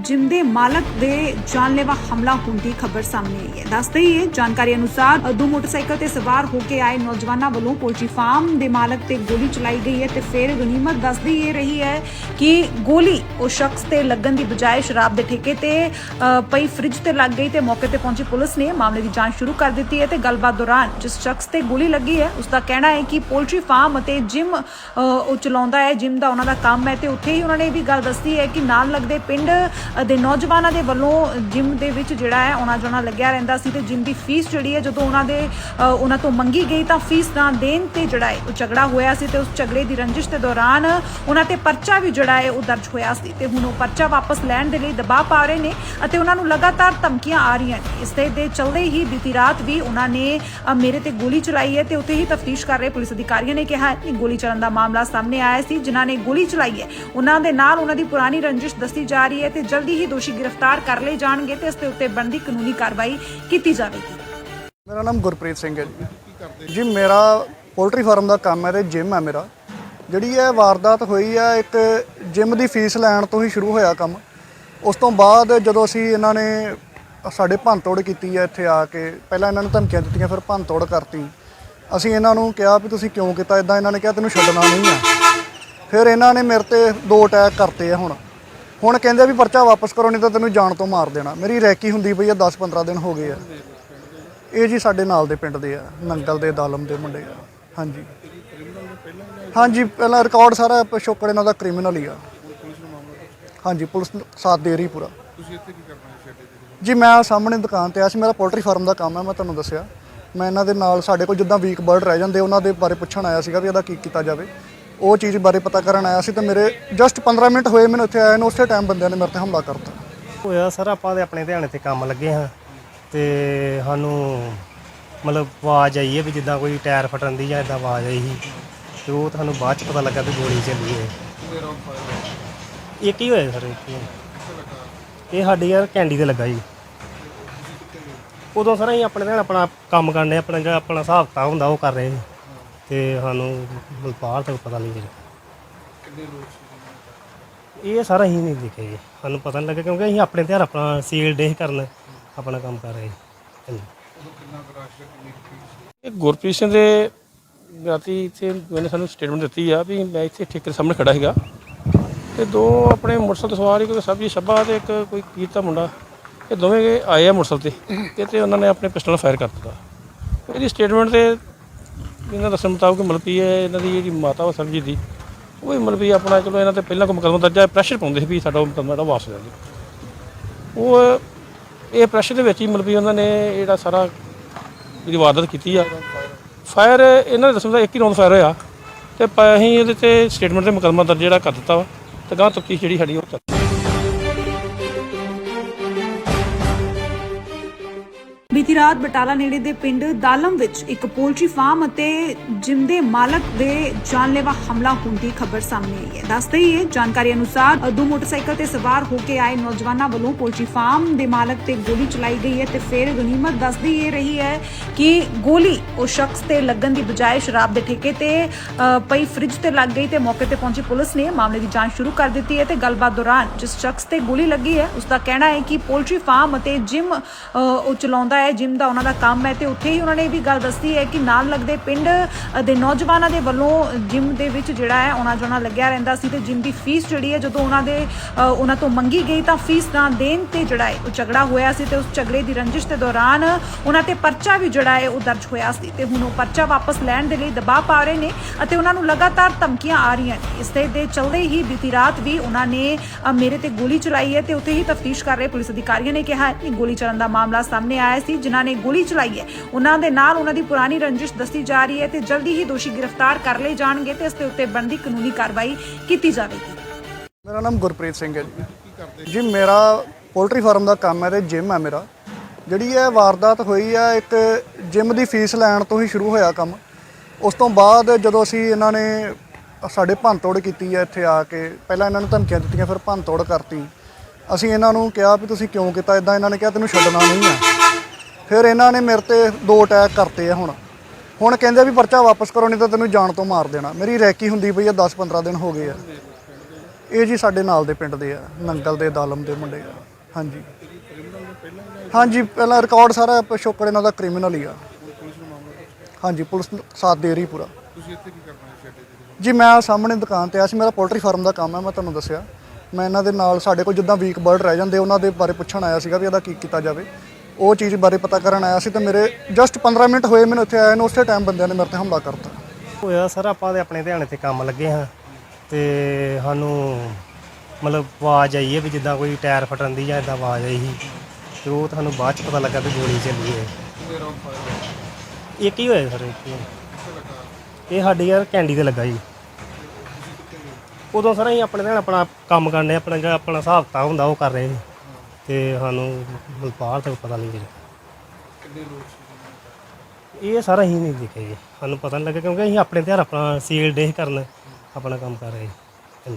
ਜਿਮ ਦੇ ਮਾਲਕ ਦੇ ਜਾਨਲੇਵਾ ਹਮਲਾ ਹੋਣ ਦੀ ਖਬਰ ਸਾਹਮਣੇ ਆਈ ਹੈ। ਦੱਸਦੇ ਹੀ ਜਾਣਕਾਰੀ ਅਨੁਸਾਰ ਦੋ ਮੋਟਰਸਾਈਕਲ ਤੇ ਸਵਾਰ ਹੋ ਕੇ ਆਏ ਨੌਜਵਾਨਾਂ ਵੱਲੋਂ ਪੋਲਟਰੀ ਫਾਰਮ ਦੇ ਮਾਲਕ ਤੇ ਗੋਲੀ ਚਲਾਈ ਗਈ ਹੈ ਤੇ ਫਿਰ ਗਨੀਮਤ ਦੱਸਦੀ ਇਹ ਰਹੀ ਹੈ ਕਿ ਗੋਲੀ ਉਹ ਸ਼ਖਸ ਤੇ ਲੱਗਣ ਦੀ ਬਜਾਏ ਸ਼ਰਾਬ ਦੇ ਠੇਕੇ ਤੇ ਅ, ਪਈ ਫ੍ਰਿਜ ਤੇ ਲੱਗ ਗਈ ਤੇ ਮੌਕੇ ਤੇ ਪਹੁੰਚੀ ਪੁਲਿਸ ਨੇ ਮਾਮਲੇ ਦੀ ਜਾਂਚ ਸ਼ੁਰੂ ਕਰ ਦਿੱਤੀ ਹੈ ਤੇ ਗੱਲਬਾਤ ਦੌਰਾਨ ਜਿਸ ਸ਼ਖਸ ਤੇ ਗੋਲੀ ਲੱਗੀ ਹੈ ਉਸ ਦਾ ਕਹਿਣਾ ਹੈ ਕਿ ਪੋਲਟਰੀ ਫਾਰਮ ਅਤੇ ਜਿਮ ਉਹ ਚਲਾਉਂਦਾ ਹੈ, ਜਿਮ ਦਾ ਉਹਨਾਂ ਦਾ ਕੰਮ ਹੈ ਤੇ ਉੱਥੇ ਹੀ ਉਹਨਾਂ ਨੇ ਇਹ ਵੀ ਗੱਲ ਦੱਸੀ ਹੈ ਕਿ ਨਾਲ ਲੱਗਦੇ ਪਿੰਡ ਦੇ ਨੌਜਵਾਨਾਂ ਦੇ ਵੱਲੋਂ ਜਿਮ ਦੇ ਵਿੱਚ ਜਿਹੜਾ ਹੈ ਆਉਣਾ ਜਾਣਾ ਲੱਗਿਆ ਰਹਿੰਦਾ ਸੀ ਤੇ ਜਿਮ ਦੀ ਫੀਸ ਜਿਹੜੀ ਹੈ ਜਦੋਂ ਉਹਨਾਂ ਦੇ ਉਹਨਾਂ ਤੋਂ ਮੰਗੀ ਗਈ ਤਾਂ ਫੀਸ ਨਾ ਦੇਣ ਤੇ ਜਿਹੜਾ ਹੈ ਉਹ ਝਗੜਾ ਹੋਇਆ ਸੀ ਤੇ ਉਸ ਝਗੜੇ ਦੀ ਰੰਜਿਸ਼ ਦੇ ਦੌਰਾਨ ਉਹਨਾਂ ਤੇ ਪਰਚਾ ਵੀ ਜਿਹੜਾ ਹੈ ਉਹ ਦਰਜ ਹੋਇਆ ਸੀ ਤੇ ਹੁਣ ਉਹ ਪਰਚਾ ਵਾਪਸ ਲੈਣ ਦੇ ਲਈ ਦਬਾਅ ਪਾ ਰਹੇ ਨੇ ਅਤੇ ਉਹਨਾਂ ਨੂੰ ਲਗਾਤਾਰ ਧਮਕੀਆਂ ਆ ਰਹੀਆਂ ਨੇ। ਇਸ ਦੇ ਚਲਦੇ ਹੀ ਬੀਤੀ ਰਾਤ ਵੀ ਉਹਨਾਂ ਨੇ ਮੇਰੇ ਤੇ ਗੋਲੀ ਚਲਾਈ ਹੈ ਤੇ ਉੱਥੇ ਹੀ ਤਫਤੀਸ਼ ਕਰ ਰਹੇ ਪੁਲਿਸ ਅਧਿਕਾਰੀਆਂ ਨੇ ਕਿਹਾ ਕਿ ਗੋਲੀ ਚੱਲਣ ਦਾ ਮਾਮਲਾ ਸਾਹਮਣੇ ਆਇਆ ਸੀ, ਜਿਨ੍ਹਾਂ ਨੇ ਗੋਲੀ ਚਲਾਈ ਹੈ। ਉਹਨਾਂ ਦੇ ਨਾਲ ਉਹਨਾਂ ਦੀ ਪੁਰਾਣੀ ਰੰਜਿਸ਼ ਦੱਸੀ ਜਾ ਰਹੀ ਹੈ ਤੇ ਜਲਦੀ ਹੀ ਦੋਸ਼ੀ ਗ੍ਰਿਫਤਾਰ ਕਰ ਲਏ ਜਾਣਗੇ ਤੇ ਇਸ ਦੇ ਉੱਤੇ ਬਣਦੀ ਕਾਨੂੰਨੀ ਕਾਰਵਾਈ ਕੀਤੀ ਜਾਵੇਗੀ। ਮੇਰਾ ਨਾਮ ਗੁਰਪ੍ਰੀਤ ਸਿੰਘ ਹੈ ਜੀ। ਜੀ, ਮੇਰਾ ਪੋਲਟਰੀ ਫਾਰਮ ਦਾ ਕੰਮ ਹੈ ਤੇ ਜਿਮ ਹੈ ਮੇਰਾ। ਜਿਹੜੀ ਇਹ ਵਾਰਦਾਤ ਹੋਈ ਹੈ, ਇੱਕ ਜਿਮ ਦੀ ਫੀਸ ਲੈਣ ਤੋਂ ਹੀ ਸ਼ੁਰੂ ਹੋਇਆ ਕੰਮ। ਉਸ ਤੋਂ ਬਾਅਦ ਜਦੋਂ ਅਸੀਂ ਇਹਨਾਂ ਨੇ ਸਾਡੇ ਭੰਨਤੋੜ ਕੀਤੀ ਹੈ ਇੱਥੇ ਆ ਕੇ, ਪਹਿਲਾਂ ਇਹਨਾਂ ਨੂੰ ਧਮਕੀਆਂ ਦਿੱਤੀਆਂ, ਫਿਰ ਭੰਨਤੋੜ ਕਰਤੀ। ਅਸੀਂ ਇਹਨਾਂ ਨੂੰ ਕਿਹਾ ਵੀ ਤੁਸੀਂ ਕਿਉਂ ਕੀਤਾ? ਇਦਾਂ ਇਹਨਾਂ ਨੇ ਕਿਹਾ, ਤੈਨੂੰ ਛੱਡਣਾ ਨਹੀਂ ਆ ਫਿਰ ਇਹਨਾਂ ਨੇ ਮੇਰੇ ਤੇ ਦੋ ਅਟੈਕ ਕਰਤੇ ਆ ਹੁਣ। ਹੁਣ ਕਹਿੰਦੇ ਵੀ ਪਰਚਾ ਵਾਪਸ ਕਰੋ, ਨਹੀਂ ਤਾਂ ਤੈਨੂੰ ਜਾਨ ਤੋਂ ਮਾਰ ਦੇਣਾ। ਮੇਰੀ ਰੈਕੀ ਹੁੰਦੀ ਪਈ ਆ 10-15 ਦਿਨ ਹੋ ਗਏ ਆ। ਇਹ ਜੀ ਸਾਡੇ ਨਾਲ ਦੇ ਪਿੰਡ ਦੇ ਆ, ਨੰਗਲ ਦੇ, ਦਾਲਮ ਦੇ ਮੁੰਡੇ ਆ। ਹਾਂਜੀ। ਹਾਂਜੀ, ਪਹਿਲਾਂ ਰਿਕਾਰਡ ਸਾਰਾ ਪਿਛੋਕੜ ਇਹਨਾਂ ਦਾ ਕ੍ਰਿਮੀਨਲ ਹੀ ਆ। ਹਾਂਜੀ, ਪੁਲਿਸ ਸਾਥ ਦੇ ਰਹੀ ਪੂਰਾ। ਤੁਸੀਂ ਇੱਥੇ ਕੀ ਕਰਨਾ ਹੈ ਜੀ, ਮੈਂ ਸਾਹਮਣੇ ਦੁਕਾਨ ਤੇ ਆਇਆ ਸੀ, ਮੇਰਾ ਪੋਲਟਰੀ ਫਾਰਮ ਦਾ ਕੰਮ ਹੈ ਮੈਂ ਤੁਹਾਨੂੰ ਦੱਸਿਆ। ਮੈਂ ਇਹਨਾਂ ਦੇ ਨਾਲ, ਸਾਡੇ ਕੋਲ ਜਿੱਦਾਂ ਵੀਕ ਬਰਡ ਰਹਿ ਜਾਂਦੇ, ਉਹਨਾਂ ਦੇ ਬਾਰੇ ਪੁੱਛਣ ਆਇਆ ਸੀਗਾ ਵੀ ਇਹਦਾ ਕੀ ਕੀਤਾ ਜਾਵੇ। ਉਹ ਚੀਜ਼ ਬਾਰੇ ਪਤਾ ਕਰਨ ਆਇਆ ਸੀ ਤਾਂ ਮੇਰੇ ਜਸਟ 15 ਮਿੰਟ ਹੋਏ ਮੈਨੂੰ ਇੱਥੇ ਆਏ ਨੂੰ ਉਸੇ ਟਾਈਮ ਬੰਦਿਆਂ ਨੇ ਮੇਰੇ ਤੇ ਹਮਲਾ ਕਰਤਾ। ਹੋਇਆ ਸਰ, ਆਪਾਂ ਤੇ ਆਪਣੇ ਧਿਆਨ ਤੇ ਕੰਮ ਲੱਗੇ ਹਾਂ ਤੇ ਸਾਨੂੰ ਮਤਲਬ ਆਵਾਜ਼ ਆਈ ਹੈ ਵੀ ਜਿੱਦਾਂ ਕੋਈ ਟਾਇਰ ਫਟਣ ਦੀ ਜਾਂ ਇਦਾਂ ਆਵਾਜ਼ ਆਈ ਸੀ ਤੇ ਉਹ ਤੁਹਾਨੂੰ ਬਾਅਦ ਚ ਪਤਾ ਲੱਗਾ ਵੀ ਗੋਲੀ ਚੱਲੀ ਹੈ। ਕਿੰਨੇ ਇੱਕ ਹੀ ਹੋਇਆ ਸਰ, ਇੱਕ ਹੀ ਇਹ ਸਾਡੀ ਯਾਰ ਕੈਂਡੀ ਤੇ ਲੱਗਾ ਜੀ। ਉਦੋਂ ਸਰ ਅਸੀਂ ਆਪਣੇ ਧਿਆਨ ਆਪਣਾ ਕੰਮ ਕਰਨੇ ਆਪਣਾ ਜਿਹੜਾ ਆਪਣਾ ਹਿਸਾਬ ਕਿਤਾਬ ਹੁੰਦਾ ਉਹ ਕਰ ਰਹੇ ਸੀ। ਤੇ ਸਾਨੂੰ ਬਾਹਰ ਤੱਕ ਪਤਾ ਨਹੀਂ ਕਿੰਨੇ ਲੋਕ ਸੀ ਇਹ ਸਾਰਾ ਹੀ ਨਹੀਂ ਦੇਖਿਆ ਜੀ। ਸਾਨੂੰ ਪਤਾ ਨਹੀਂ ਲੱਗਾ ਕਿਉਂਕਿ ਅਸੀਂ ਆਪਣੇ ਧਿਆਨ ਆਪਣਾ ਸੀਲ ਡੇ ਕਰਨ ਆਪਣਾ ਕੰਮ ਕਰ ਰਹੇ ਸੀ? ਇਹ ਗੁਰਪ੍ਰੀਤ ਸਿੰਘ ਦੇ ਰਾਤੀ ਇੱਥੇ ਉਹਨੇ ਸਾਨੂੰ ਸਟੇਟਮੈਂਟ ਦਿੱਤੀ ਆ ਵੀ ਮੈਂ ਇੱਥੇ ਠੇਕੇ ਸਾਹਮਣੇ ਖੜਾ ਸੀਗਾ। ਤੇ ਦੋ ਆਪਣੇ ਮੋਟਰਸਾਈਕਲ ਤੇ ਸਵਾਰ ਇੱਕ ਸਬਜੀ ਛੱਬਾ ਤੇ ਇੱਕ ਕੋਈ ਕੀਰਤ ਦਾ ਮੁੰਡਾ। ਇਹ ਦੋਵੇਂ ਆਏ ਆ ਮੋਟਰਸਾਈਕਲ ਤੇ। ਤੇ ਤੇ ਉਹਨਾਂ ਨੇ ਆਪਣੇ ਪਿਸਟਲ ਫਾਇਰ ਕਰ ਦਿੱਤਾ। ਇਹਦੀ ਸਟੇਟਮੈਂਟ ਤੇ ਇਹਨਾਂ ਦੱਸਣ ਮੁਤਾਬਕ ਮਤਲਬ ਹੈ ਇਹਨਾਂ ਦੀ ਜਿਹੜੀ ਮਾਤਾ ਵਾ ਸਰਬਜੀਤ ਦੀ, ਉਹ ਵੀ ਮਤਲਬ ਵੀ ਆਪਣਾ ਚਲੋ ਇਹਨਾਂ ਤੇ ਪਹਿਲਾਂ ਕੋਈ ਮੁਕੱਦਮਾ ਦਰਜ ਹੈ ਪ੍ਰੈਸ਼ਰ ਪਾਉਂਦੇ ਸੀ ਵੀ ਸਾਡਾ ਮੁਕੱਦਮਾ ਜਿਹੜਾ ਵਾਪਸ ਲੈ ਲਓ। ਉਹ ਇਹ ਪ੍ਰੈਸ਼ਰ ਦੇ ਵਿੱਚ ਹੀ ਮਤਲਬ ਉਹਨਾਂ ਨੇ ਜਿਹੜਾ ਸਾਰਾ ਜਿਹੜੀ ਵਾਰਦਾਤ ਕੀਤੀ ਆ। ਫਾਇਰ ਇਹਨਾਂ ਨੇ ਦੱਸਣ ਦਾ ਇੱਕ ਹੀ ਰੌਂਦ ਫਾਇਰ ਹੋਇਆ ਤੇ ਅਸੀਂ ਇਹਦੇ ਤੇ ਸਟੇਟਮੈਂਟ ਤੇ ਮੁਕੱਦਮਾ ਦਰਜ ਜਿਹੜਾ ਕਰ ਦਿੱਤਾ ਵਾ ਤੇ ਗਾਂ ਤਫਤੀਸ਼ ਜਿਹੜੀ ਸਾਡੀ ਉਹ ਚੱਲ ਬੀਤੀ ਰਾਤ ਬਟਾਲਾ ਨੇੜੇ ਦੇ ਪਿੰਡ ਦਾਲਮ ਵਿੱਚ ਇੱਕ ਪੋਲਟਰੀ ਫਾਰਮ ਅਤੇ ਜਿਮ ਦੇ ਮਾਲਕ ਦੇ ਜਾਨਲੇਵਾ ਹਮਲਾ ਹੋਣ ਦੀ ਖਬਰ ਸਾਹਮਣੇ ਆਈ ਹੈ। ਦੱਸਦੇ ਹੀ ਜਾਣਕਾਰੀ ਅਨੁਸਾਰ ਦੋ ਮੋਟਰਸਾਈਕਲ ਤੇ ਸਵਾਰ ਹੋ ਕੇ ਆਏ ਨੌਜਵਾਨਾਂ ਵੱਲੋਂ ਪੋਲਟਰੀ ਫਾਰਮ ਦੇ ਮਾਲਕ ਤੇ ਗੋਲੀ ਚਲਾਈ ਗਈ ਹੈ ਤੇ ਫਿਰ ਗਨੀਮਤ ਦੱਸਦੀ ਇਹ ਰਹੀ ਹੈ ਕਿ ਗੋਲੀ ਉਹ ਸ਼ਖਸ ਤੇ ਲੱਗਣ ਦੀ ਬਜਾਏ ਸ਼ਰਾਬ ਦੇ ਠੇਕੇ ਤੇ ਅ, ਪਈ ਫ੍ਰਿਜ ਤੇ ਲੱਗ ਗਈ ਤੇ ਮੌਕੇ ਤੇ ਪਹੁੰਚੀ ਪੁਲਿਸ ਨੇ ਮਾਮਲੇ ਦੀ ਜਾਂਚ ਸ਼ੁਰੂ ਕਰ ਦਿੱਤੀ ਹੈ ਤੇ ਗੱਲਬਾਤ ਦੌਰਾਨ ਜਿਸ ਸ਼ਖਸ ਤੇ ਗੋਲੀ ਲੱਗੀ ਹੈ ਉਸ ਦਾ ਕਹਿਣਾ ਹੈ ਕਿ ਪੋਲਟਰੀ ਫਾਰਮ ਅਤੇ ਜਿਮ ਉਹ ਚਲਾਉਂਦਾ ਹੈ ਜਿਮ ਦਾ ਉਹਨਾਂ ਦਾ ਕੰਮ ਹੈ ਤੇ ਉੱਥੇ ਹੀ ਉਹਨਾਂ ਨੇ ਇਹ ਵੀ ਗੱਲ ਦੱਸੀ ਹੈ ਕਿ ਨਾਲ ਲੱਗਦੇ ਪਿੰਡ ਦੇ ਨੌਜਵਾਨਾਂ ਦੇ ਵੱਲੋਂ ਜਿਮ ਦੇ ਵਿੱਚ ਜਿਹੜਾ ਹੈ ਆਉਣਾ ਜਾਣਾ ਲੱਗਿਆ ਰਹਿੰਦਾ ਸੀ ਤੇ ਜਿਮ ਦੀ ਫੀਸ ਜਿਹੜੀ ਹੈ ਜਦੋਂ ਉਹਨਾਂ ਦੇ ਉਹਨਾਂ ਤੋਂ ਮੰਗੀ ਗਈ ਤਾਂ ਫੀਸ ਨਾ ਦੇਣ ਤੇ ਜਿਹੜਾ ਹੈ ਉਹ ਝਗੜਾ ਹੋਇਆ ਸੀ ਤੇ ਉਸ ਝਗੜੇ ਦੀ ਰੰਜਿਸ਼ ਦੇ ਦੌਰਾਨ ਉਹਨਾਂ ਤੇ ਪਰਚਾ ਵੀ ਜਿਹੜਾ ਹੈ ਉਹ ਦਰਜ ਹੋਇਆ ਸੀ ਤੇ ਹੁਣ ਉਹ ਪਰਚਾ ਵਾਪਸ ਲੈਣ ਦੇ ਲਈ ਦਬਾਅ ਪਾ ਰਹੇ ਨੇ ਅਤੇ ਉਹਨਾਂ ਨੂੰ ਲਗਾਤਾਰ ਧਮਕੀਆਂ ਆ ਰਹੀਆਂ ਨੇ। ਇਸ ਦੇ ਚਲਦੇ ਹੀ ਬੀਤੀ ਰਾਤ ਵੀ ਉਹਨਾਂ ਨੇ ਮੇਰੇ ਤੇ ਗੋਲੀ ਚਲਾਈ ਹੈ ਤੇ ਉੱਥੇ ਹੀ ਤਫਤੀਸ਼ ਕਰ ਰਹੇ ਪੁਲਿਸ ਅਧਿਕਾਰੀਆਂ ਨੇ ਕਿਹਾ ਹੈ ਕਿ ਗੋਲੀ ਚੱਲਣ ਦਾ ਮਾਮਲਾ ਸਾਹਮਣੇ ਆਇਆ ਸੀ ਜਿਨ੍ਹਾਂ ਨੇ ਗੋਲੀ ਚਲਾਈ ਹੈ। ਉਹਨਾਂ ਦੇ ਨਾਲ ਉਹਨਾਂ ਦੀ ਪੁਰਾਣੀ ਰੰਜਿਸ਼ ਦੱਸੀ ਜਾ ਰਹੀ ਹੈ ਤੇ ਜਲਦੀ ਹੀ ਦੋਸ਼ੀ ਗ੍ਰਿਫਤਾਰ ਕਰ ਲਏ ਜਾਣਗੇ ਤੇ ਇਸ ਦੇ ਉੱਤੇ ਬਣਦੀ ਕਾਨੂੰਨੀ ਕਾਰਵਾਈ ਕੀਤੀ ਜਾਵੇਗੀ। ਮੇਰਾ ਨਾਮ ਗੁਰਪ੍ਰੀਤ ਸਿੰਘ ਹੈ ਜੀ। ਜੀ, ਮੇਰਾ ਪੋਲਟਰੀ ਫਾਰਮ ਦਾ ਕੰਮ ਹੈ ਤੇ ਜਿਮ ਹੈ ਮੇਰਾ। ਜਿਹੜੀ ਇਹ ਵਾਰਦਾਤ ਹੋਈ ਹੈ, ਇੱਕ ਜਿਮ ਦੀ ਫੀਸ ਲੈਣ ਤੋਂ ਹੀ ਸ਼ੁਰੂ ਹੋਇਆ ਕੰਮ। ਉਸ ਤੋਂ ਬਾਅਦ ਜਦੋਂ ਅਸੀਂ ਇਹਨਾਂ ਨੇ ਸਾਡੇ ਭੰਨਤੋੜ ਕੀਤੀ ਹੈ ਇੱਥੇ ਆ ਕੇ, ਪਹਿਲਾਂ ਇਹਨਾਂ ਨੂੰ ਧਮਕੀਆਂ ਦਿੱਤੀਆਂ, ਫਿਰ ਭੰਨਤੋੜ ਕਰਤੀ। ਅਸੀਂ ਇਹਨਾਂ ਨੂੰ ਕਿਹਾ ਵੀ ਤੁਸੀਂ ਕਿਉਂ ਕੀਤਾ? ਇਦਾਂ ਇਹਨਾਂ ਨੇ ਕਿਹਾ, ਤੈਨੂੰ ਛੱਡਣਾ ਨਹੀਂ ਆ ਫਿਰ ਇਹਨਾਂ ਨੇ ਮੇਰੇ ਤੇ ਦੋ ਅਟੈਕ ਕਰਤੇ ਆ ਹੁਣ। ਹੁਣ ਕਹਿੰਦੇ ਵੀ ਪਰਚਾ ਵਾਪਸ ਕਰੋ, ਨਹੀਂ ਤਾਂ ਤੈਨੂੰ ਜਾਨ ਤੋਂ ਮਾਰ ਦੇਣਾ। ਮੇਰੀ ਰੈਕੀ ਹੁੰਦੀ ਪਈ ਆ 10-15 ਦਿਨ ਹੋ ਗਏ ਆ। ਇਹ ਜੀ ਸਾਡੇ ਨਾਲ ਦੇ ਪਿੰਡ ਦੇ ਆ, ਨੰਗਲ ਦੇ, ਦਾਲਮ ਦੇ ਮੁੰਡੇ ਆ। ਹਾਂਜੀ। ਹਾਂਜੀ, ਪਹਿਲਾਂ ਰਿਕਾਰਡ ਸਾਰਾ ਪਿਛੋਕੜ ਇਹਨਾਂ ਦਾ ਕ੍ਰਿਮੀਨਲ ਹੀ ਆ। ਹਾਂਜੀ, ਪੁਲਿਸ ਸਾਥ ਦੇ ਰਹੀ ਪੂਰਾ। ਤੁਸੀਂ ਇੱਥੇ ਕੀ ਕਰਨਾ ਹੈ ਜੀ, ਮੈਂ ਸਾਹਮਣੇ ਦੁਕਾਨ ਤੇ ਆਇਆ ਸੀ, ਮੇਰਾ ਪੋਲਟਰੀ ਫਾਰਮ ਦਾ ਕੰਮ ਹੈ ਮੈਂ ਤੁਹਾਨੂੰ ਦੱਸਿਆ। ਮੈਂ ਇਹਨਾਂ ਦੇ ਨਾਲ, ਸਾਡੇ ਕੋਲ ਜਿੱਦਾਂ ਵੀਕ ਬਰਡ ਰਹਿ ਜਾਂਦੇ, ਉਹਨਾਂ ਦੇ ਬਾਰੇ ਪੁੱਛਣ ਆਇਆ ਸੀਗਾ ਵੀ ਇਹਦਾ ਕੀ ਕੀਤਾ ਜਾਵੇ। ਉਹ ਚੀਜ਼ ਬਾਰੇ ਪਤਾ ਕਰਨ ਆਇਆ ਸੀ ਤਾਂ ਮੇਰੇ ਜਸਟ 15 ਮਿੰਟ ਹੋਏ ਮੈਨੂੰ ਇੱਥੇ ਆਏ ਨੂੰ, ਉਸੇ ਟਾਈਮ ਬੰਦਿਆਂ ਨੇ ਮੇਰੇ ਤੇ ਹਮਲਾ ਕਰਤਾ। ਹੋਇਆ ਸਰ, ਆਪਾਂ ਤੇ ਆਪਣੇ ਧਿਆਨ ਤੇ ਕੰਮ ਲੱਗੇ ਹਾਂ ਤੇ ਸਾਨੂੰ ਮਤਲਬ ਆਵਾਜ਼ ਆਈ ਹੈ ਵੀ ਜਿੱਦਾਂ ਕੋਈ ਟਾਇਰ ਫਟਣ ਦੀ ਜਾਂ ਇਦਾਂ ਆਵਾਜ਼ ਆਈ ਸੀ ਤੇ ਉਹ ਤੁਹਾਨੂੰ ਬਾਅਦ ਚ ਪਤਾ ਲੱਗਾ ਵੀ ਗੋਲੀ ਚੱਲੀ ਹੈ। ਕਿੰਨੇ ਇੱਕ ਹੀ ਹੋਇਆ ਸਰ, ਇੱਕ ਹੀ। ਇਹ ਸਾਡੀ ਯਾਰ ਕੈਂਡੀ ਤੇ ਲੱਗਾ ਜੀ। ਉਦੋਂ ਸਰ ਅਸੀਂ ਆਪਣੇ ਧਿਆਨ ਆਪਣਾ ਕੰਮ ਕਰਨੇ ਆਪਣਾ ਜਿਹੜਾ ਆਪਣਾ ਹਿਸਾਬ ਕਿਤਾਬ ਹੁੰਦਾ ਉਹ ਕਰ ਰਹੇ ਸੀ। ਤੇ ਸਾਨੂੰ ਬਾਹਰ ਤੋਂ ਪਤਾ ਨਹੀਂ ਕਿੰਨੇ ਲੋਕ ਸੀ ਇਹ ਸਾਰਾ ਹੀ ਨਹੀਂ ਦੇਖਿਆ ਜੀ। ਸਾਨੂੰ ਪਤਾ ਨਹੀਂ ਲੱਗਾ ਕਿਉਂਕਿ ਅਸੀਂ ਆਪਣੇ ਧਿਆਨ ਆਪਣਾ ਸੇਲ ਡੇ ਕਰਨ ਆਪਣਾ ਕੰਮ ਕਰ ਰਹੇ ਸੀ?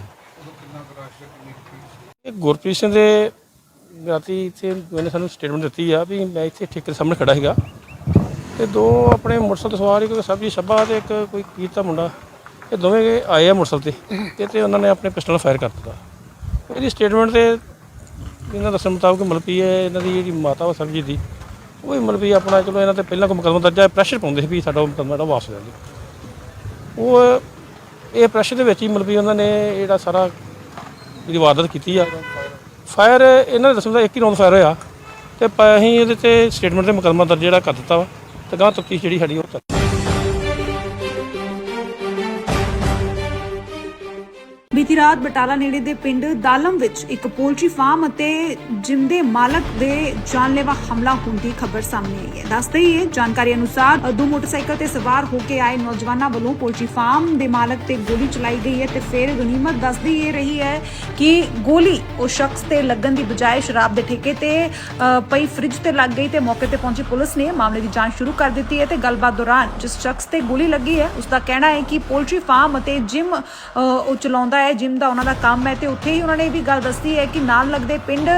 ਇਹ ਗੁਰਪ੍ਰੀਤ ਸਿੰਘ ਦੇ ਰਾਤੀ ਇੱਥੇ ਉਹਨੇ ਸਾਨੂੰ ਸਟੇਟਮੈਂਟ ਦਿੱਤੀ ਆ ਵੀ ਮੈਂ ਇੱਥੇ ਠੇਕੇ ਸਾਹਮਣੇ ਖੜਾ ਸੀਗਾ। ਤੇ ਦੋ ਆਪਣੇ ਮੋਟਰਸਾਈਕਲ ਤੇ ਸਵਾਰ ਇੱਕ ਸਬਜੀ ਛੱਬਾ ਤੇ ਇੱਕ ਕੋਈ ਕੀਤਾ ਮੁੰਡਾ। ਇਹ ਦੋਵੇਂ ਆਏ ਆ ਮੋਟਰਸਾਈਕਲ ਤੇ। ਤੇ ਤੇ ਉਹਨਾਂ ਨੇ ਆਪਣੇ ਪਿਸਟਲ ਫਾਇਰ ਕਰ ਦਿੱਤਾ। ਇਹਦੀ ਸਟੇਟਮੈਂਟ ਤੇ ਇਹਨਾਂ ਦੱਸਣ ਮੁਤਾਬਕ ਮਤਲਬ ਵੀ ਇਹਨਾਂ ਦੀ ਜਿਹੜੀ ਮਾਤਾ ਵਾ ਸਰਬਜੀਤ ਦੀ, ਉਹ ਵੀ ਮਤਲਬ ਵੀ ਆਪਣਾ ਚਲੋ ਇਹਨਾਂ ਤੇ ਪਹਿਲਾਂ ਕੋਈ ਮੁਕੱਦਮਾ ਦਰਜ ਹੈ ਪ੍ਰੈਸ਼ਰ ਪਾਉਂਦੇ ਸੀ ਵੀ ਸਾਡਾ ਉਹ ਮੁਕੱਦਮਾ ਜਿਹੜਾ ਵਾਪਸ ਲੈ ਲਓ। ਉਹ ਇਹ ਪ੍ਰੈਸ਼ਰ ਦੇ ਵਿੱਚ ਹੀ ਮਤਲਬ ਉਹਨਾਂ ਨੇ ਜਿਹੜਾ ਸਾਰਾ ਜਿਹੜੀ ਵਾਰਦਾਤ ਕੀਤੀ ਆ। ਫਾਇਰ ਇਹਨਾਂ ਨੇ ਦੱਸਣ ਦਾ ਇੱਕ ਹੀ ਰੌਂਡ ਫਾਇਰ ਹੋਇਆ ਤੇ ਪ- ਅਸੀਂ ਇਹਦੇ ਤੇ ਸਟੇਟਮੈਂਟ ਤੇ ਮੁਕੱਦਮਾ ਦਰਜ ਜਿਹੜਾ ਕਰ ਦਿੱਤਾ ਵਾ ਤੇ ਗਾਂ ਤਫਤੀਸ਼ ਜਿਹੜੀ ਸਾਡੀ ਉਹ ਚੱਲ ਬੀਤੀ ਰਾਤ ਬਟਾਲਾ ਨੇੜੇ ਦੇ ਪਿੰਡ ਦਾਲਮ ਵਿੱਚ ਇੱਕ ਪੋਲਟਰੀ ਫਾਰਮ ਅਤੇ ਜਿਮ ਦੇ ਮਾਲਕ ਦੇ ਜਾਨਲੇਵਾ ਹਮਲਾ ਹੋਣ ਦੀ ਖਬਰ ਸਾਹਮਣੇ ਆਈ ਹੈ। ਦੱਸਦੇ ਹੀ ਜਾਣਕਾਰੀ ਅਨੁਸਾਰ ਦੋ ਮੋਟਰਸਾਈਕਲ ਤੇ ਸਵਾਰ ਹੋ ਕੇ ਆਏ ਨੌਜਵਾਨਾਂ ਵੱਲੋਂ ਪੋਲਟਰੀ ਫਾਰਮ ਦੇ ਮਾਲਕ ਤੇ ਗੋਲੀ ਚਲਾਈ ਗਈ ਹੈ ਤੇ ਫਿਰ ਗਨੀਮਤ ਦੱਸਦੀ ਇਹ ਰਹੀ ਹੈ ਕਿ ਗੋਲੀ ਉਹ ਸ਼ਖਸ ਤੇ ਲੱਗਣ ਦੀ ਬਜਾਏ ਸ਼ਰਾਬ ਦੇ ਠੇਕੇ ਤੇ ਪਈ ਫ੍ਰਿਜ ਤੇ ਲੱਗ ਗਈ ਤੇ ਮੌਕੇ ਤੇ ਪਹੁੰਚੀ ਪੁਲਿਸ ਨੇ ਮਾਮਲੇ ਦੀ ਜਾਂਚ ਸ਼ੁਰੂ ਕਰ ਦਿੱਤੀ ਹੈ ਤੇ ਗੱਲਬਾਤ ਦੌਰਾਨ ਜਿਸ ਸ਼ਖਸ ਤੇ ਗੋਲੀ ਲੱਗੀ ਹੈ ਉਸ ਦਾ ਕਹਿਣਾ ਹੈ ਕਿ ਪੋਲਟਰੀ ਫਾਰਮ ਅਤੇ ਜਿਮ ਉਹ ਚਲਾਉਂਦਾ ਹੈ, ਜਿਮ ਦਾ ਉਹਨਾਂ ਦਾ ਕੰਮ ਹੈ ਤੇ ਉੱਥੇ ਹੀ ਉਹਨਾਂ ਨੇ ਇਹ ਵੀ ਗੱਲ ਦੱਸੀ ਹੈ ਕਿ ਨਾਲ ਲੱਗਦੇ ਪਿੰਡ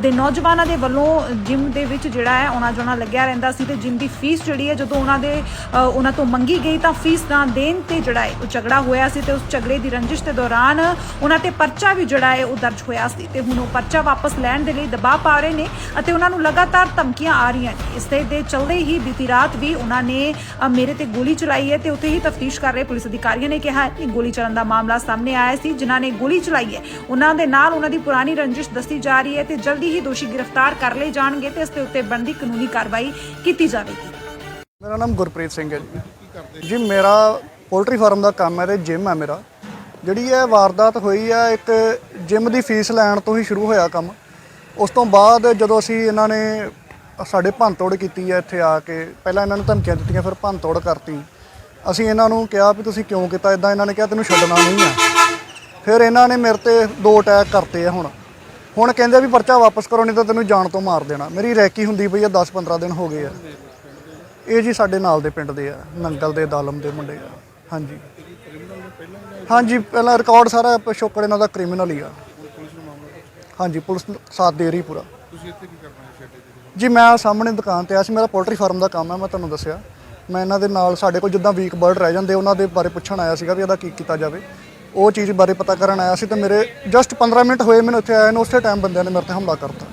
ਦੇ ਨੌਜਵਾਨਾਂ ਦੇ ਵੱਲੋਂ ਜਿਮ ਦੇ ਵਿੱਚ ਜਿਹੜਾ ਹੈ ਆਉਣਾ ਜਾਣਾ ਲੱਗਿਆ ਰਹਿੰਦਾ ਸੀ ਤੇ ਜਿਮ ਦੀ ਫੀਸ ਜਿਹੜੀ ਹੈ, ਜਦੋਂ ਉਹਨਾਂ ਦੇ ਉਹਨਾਂ ਤੋਂ ਮੰਗੀ ਗਈ ਤਾਂ ਫੀਸ ਨਾ ਦੇਣ ਤੇ ਜਿਹੜਾ ਹੈ, ਉਹ ਝਗੜਾ ਹੋਇਆ ਸੀ ਤੇ ਉਸ ਝਗੜੇ ਦੀ ਰੰਜਿਸ਼ ਦੇ ਦੌਰਾਨ ਉਹਨਾਂ ਤੇ ਪਰਚਾ ਵੀ ਜਿਹੜਾ ਹੈ, ਉਹ ਦਰਜ ਹੋਇਆ ਸੀ ਤੇ ਹੁਣ ਉਹ ਪਰਚਾ ਵਾਪਸ ਲੈਣ ਦੇ ਲਈ ਦਬਾਅ ਪਾ ਰਹੇ ਨੇ ਅਤੇ ਉਹਨਾਂ ਨੂੰ ਲਗਾਤਾਰ ਧਮਕੀਆਂ ਆ ਰਹੀਆਂ ਨੇ। ਇਸ ਦੇ ਦੇ ਚਲਦੇ ਹੀ ਬੀਤੀ ਰਾਤ ਵੀ ਉਹਨਾਂ ਨੇ ਮੇਰੇ ਤੇ ਗੋਲੀ ਚਲਾਈ ਹੈ ਤੇ ਉੱਥੇ ਹੀ ਤਫਤੀਸ਼ ਕਰ ਰਹੇ ਪੁਲਿਸ ਅਧਿਕਾਰੀਆਂ ਨੇ ਕਿਹਾ ਕਿ ਗੋਲੀ ਚੱਲਣ ਦਾ ਮਾਮਲਾ ਸਾਹਮਣੇ ਆਇਆ ਸੀ ਜਿਨ੍ਹਾਂ ਨੇ ਗੋਲੀ ਚਲਾਈ ਹੈ। ਉਹਨਾਂ ਦੇ ਨਾਲ ਉਹਨਾਂ ਦੀ ਪੁਰਾਣੀ ਰੰਜਿਸ਼ ਦੱਸੀ ਜਾ ਰਹੀ ਹੈ ਤੇ ਜਲਦੀ ਹੀ ਦੋਸ਼ੀ ਗ੍ਰਿਫਤਾਰ ਕਰ ਲਏ ਜਾਣਗੇ ਤੇ ਇਸ ਦੇ ਉੱਤੇ ਬਣਦੀ ਕਾਨੂੰਨੀ ਕਾਰਵਾਈ ਕੀਤੀ ਜਾਵੇਗੀ। ਮੇਰਾ ਨਾਮ ਗੁਰਪ੍ਰੀਤ ਸਿੰਘ ਹੈ ਜੀ। ਜੀ, ਮੇਰਾ ਪੋਲਟਰੀ ਫਾਰਮ ਦਾ ਕੰਮ ਹੈ ਤੇ ਜਿਮ ਹੈ ਮੇਰਾ। ਜਿਹੜੀ ਇਹ ਵਾਰਦਾਤ ਹੋਈ ਹੈ, ਇੱਕ ਜਿਮ ਦੀ ਫੀਸ ਲੈਣ ਤੋਂ ਹੀ ਸ਼ੁਰੂ ਹੋਇਆ ਕੰਮ। ਉਸ ਤੋਂ ਬਾਅਦ ਜਦੋਂ ਅਸੀਂ ਇਹਨਾਂ ਨੇ ਸਾਡੇ ਭੰਨਤੋੜ ਕੀਤੀ ਹੈ ਇੱਥੇ ਆ ਕੇ, ਪਹਿਲਾਂ ਇਹਨਾਂ ਨੂੰ ਧਮਕੀਆਂ ਦਿੱਤੀਆਂ, ਫਿਰ ਭੰਨਤੋੜ ਕਰਤੀ। ਅਸੀਂ ਇਹਨਾਂ ਨੂੰ ਕਿਹਾ ਵੀ ਤੁਸੀਂ ਕਿਉਂ ਕੀਤਾ? ਇਦਾਂ ਇਹਨਾਂ ਨੇ ਕਿਹਾ, ਤੈਨੂੰ ਛੱਡਣਾ ਨਹੀਂ ਆ ਫਿਰ ਇਹਨਾਂ ਨੇ ਮੇਰੇ ਤੇ ਦੋ ਅਟੈਕ ਕਰਤੇ ਆ ਹੁਣ। ਹੁਣ ਕਹਿੰਦੇ ਵੀ ਪਰਚਾ ਵਾਪਸ ਕਰੋ, ਨਹੀਂ ਤਾਂ ਤੈਨੂੰ ਜਾਣ ਤੋਂ ਮਾਰ ਦੇਣਾ। ਮੇਰੀ ਰੈਕੀ ਹੁੰਦੀ ਪਈ ਆ 10-15 ਦਿਨ ਹੋ ਗਏ ਆ। ਇਹ ਜੀ ਸਾਡੇ ਨਾਲ ਦੇ ਪਿੰਡ ਦੇ ਆ, ਨੰਗਲ ਦੇ, ਦਾਲਮ ਦੇ ਮੁੰਡੇ ਆ। ਹਾਂਜੀ। ਹਾਂਜੀ, ਪਹਿਲਾਂ ਰਿਕਾਰਡ ਸਾਰਾ ਪਿਛੋਕੜ ਇਹਨਾਂ ਦਾ ਕ੍ਰਿਮੀਨਲ ਹੀ ਆ। ਹਾਂਜੀ, ਪੁਲਿਸ ਸਾਥ ਦੇ ਰਹੀ ਪੂਰਾ। ਤੁਸੀਂ ਇੱਥੇ ਕੀ ਕਰਨਾ ਹੈ ਜੀ, ਮੈਂ ਸਾਹਮਣੇ ਦੁਕਾਨ ਤੇ ਆਇਆ ਸੀ, ਮੇਰਾ ਪੋਲਟਰੀ ਫਾਰਮ ਦਾ ਕੰਮ ਹੈ ਮੈਂ ਤੁਹਾਨੂੰ ਦੱਸਿਆ। ਮੈਂ ਇਹਨਾਂ ਦੇ ਨਾਲ, ਸਾਡੇ ਕੋਲ ਜਿੱਦਾਂ ਵੀਕ ਬਰਡ ਰਹਿ ਜਾਂਦੇ, ਉਹਨਾਂ ਦੇ ਬਾਰੇ ਪੁੱਛਣ ਆਇਆ ਸੀਗਾ ਵੀ ਇਹਦਾ ਕੀ ਕੀਤਾ ਜਾਵੇ। ਉਹ ਚੀਜ਼ ਬਾਰੇ ਪਤਾ ਕਰਨ ਆਇਆ ਸੀ ਤੇ ਮੇਰੇ ਜਸਟ 15 ਮਿੰਟ ਹੋਏ ਮੈਨੂੰ ਇੱਥੇ ਆਏ ਨੂੰ, ਉਸੇ ਟਾਈਮ ਬੰਦਿਆਂ ਨੇ ਮੇਰੇ ਤੇ ਹਮਲਾ ਕਰਤਾ।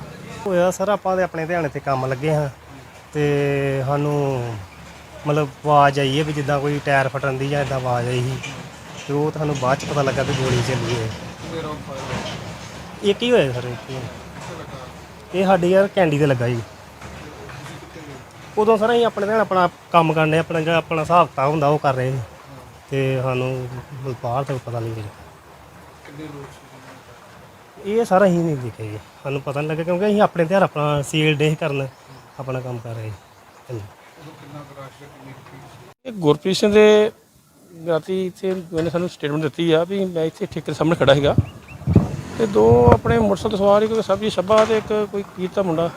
ਹੋਇਆ ਸਰ, ਆਪਾਂ ਤੇ ਆਪਣੇ ਧਿਆਨ ਤੇ ਕੰਮ ਲੱਗੇ ਹਾਂ ਤੇ ਸਾਨੂੰ ਮਤਲਬ ਆਵਾਜ਼ ਆਈ ਹੈ ਵੀ ਜਿੱਦਾਂ ਕੋਈ ਟਾਇਰ ਫਟਣ ਦੀ ਜਾਂ ਇਦਾਂ ਆਵਾਜ਼ ਆਈ ਸੀ। ਤੇ ਉਹ ਤੁਹਾਨੂੰ ਬਾਅਦ ਚ ਪਤਾ ਲੱਗਾ ਵੀ ਗੋਲੀ ਚੱਲੀ ਹੈ। ਕਿੰਨੇ ਇੱਕ ਹੀ ਹੋਇਆ ਸਰ, ਇੱਕ ਹੀ। ਇਹ ਸਾਡੀ ਯਾਰ ਕੈਂਡੀ ਤੇ ਲੱਗਾ ਜੀ। ਉਦੋਂ ਸਰ ਅਸੀਂ ਆਪਣੇ ਧਿਆਨ ਆਪਣਾ ਕੰਮ ਕਰਨੇ, ਆਪਣਾ ਜਿਹੜਾ ਆਪਣਾ ਹਿਸਾਬ ਕਿਤਾਬ ਹੁੰਦਾ ਉਹ ਕਰ ਰਹੇ ਸੀ। ਤੇ ਸਾਨੂੰ ਮਤਲਬ ਬਾਹਰ ਤੋਂ ਪਤਾ ਨਹੀਂ ਲੱਗਿਆ। ਕਿੰਨੇ ਲੋਕ ਇਹ ਸਾਰਾ ਹੀ ਨਹੀਂ ਦੇਖਿਆ ਜੀ। ਸਾਨੂੰ ਪਤਾ ਨਹੀਂ ਲੱਗਾ ਕਿਉਂਕਿ ਅਸੀਂ ਆਪਣੇ ਧਿਆਨ ਆਪਣਾ ਸੇਲ ਡੇ ਕਰਨ ਆਪਣਾ ਕੰਮ ਕਰ ਰਹੇ ਹਾਂਜੀ। ਇਹ ਗੁਰਪ੍ਰੀਤ ਸਿੰਘ ਦੇ ਰਾਤੀ ਇੱਥੇ ਉਹਨੇ ਸਾਨੂੰ ਸਟੇਟਮੈਂਟ ਦਿੱਤੀ ਆ ਵੀ ਮੈਂ ਇੱਥੇ ਠੇਕੇ ਦੇ ਸਾਹਮਣੇ ਖੜਾ ਸੀਗਾ। ਤੇ ਦੋ ਆਪਣੇ ਮੋਟਰਸਾਈਕਲ ਤੇ ਸਵਾਰ ਇੱਕ ਸਬਜੀ ਛੱਬਾ ਤੇ ਇੱਕ ਕੋਈ ਦਾ ਮੁੰਡਾ।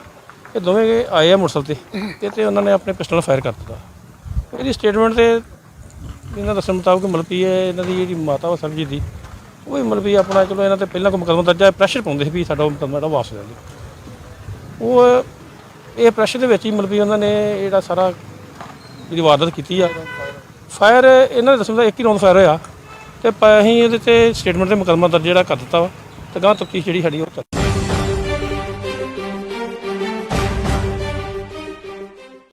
ਇਹ ਦੋਵੇਂ ਆਏ ਆ ਮੋਟਰਸਾਈਕਲ ਤੇ ਤੇ ਤੇ ਉਹਨਾਂ ਨੇ ਆਪਣੇ ਪਿਸਟਲ ਫਾਇਰ ਕਰ ਦਿੱਤਾ। ਇਹਦੀ ਸਟੇਟਮੈਂਟ ਤੇ ਇਹਨਾਂ ਦੱਸਣ ਮੁਤਾਬਕ ਮਤਲਬ ਵੀ ਇਹਨਾਂ ਦੀ ਜਿਹੜੀ ਮਾਤਾ ਵਾ ਸਰਬਜੀਤ ਦੀ, ਉਹ ਵੀ ਮਤਲਬ ਵੀ ਆਪਣਾ ਚਲੋ ਇਹਨਾਂ ਤੇ ਪਹਿਲਾਂ ਕੋਈ ਮੁਕੱਦਮਾ ਦਰਜਾ ਪ੍ਰੈਸ਼ਰ ਪਾਉਂਦੇ ਸੀ ਵੀ ਸਾਡਾ ਉਹ ਮੁਕੱਦਮਾ ਜਿਹੜਾ ਵਾਪਸ ਲੈ ਲਓ। ਉਹ ਇਹ ਪ੍ਰੈਸ਼ਰ ਦੇ ਵਿੱਚ ਹੀ ਮਤਲਬ ਵੀ ਉਹਨਾਂ ਨੇ ਜਿਹੜਾ ਸਾਰਾ ਜਿਹੜੀ ਵਾਰਦਾਤ ਕੀਤੀ ਆ। ਫਾਇਰ ਇਹਨਾਂ ਨੇ ਦੱਸਣ ਦਾ ਇੱਕ ਹੀ ਰੌਂਡ ਫਾਇਰ ਹੋਇਆ ਤੇ ਅਸੀਂ ਇਹਦੇ ਤੇ ਸਟੇਟਮੈਂਟ ਦੇ ਮੁਕੱਦਮਾ ਦਰਜ ਜਿਹੜਾ ਕਰ ਦਿੱਤਾ ਵਾ ਤੇ ਗਾਂ ਤਫਤੀਸ਼ ਜਿਹੜੀ ਸਾਡੀ ਉਹ ਚੱਲ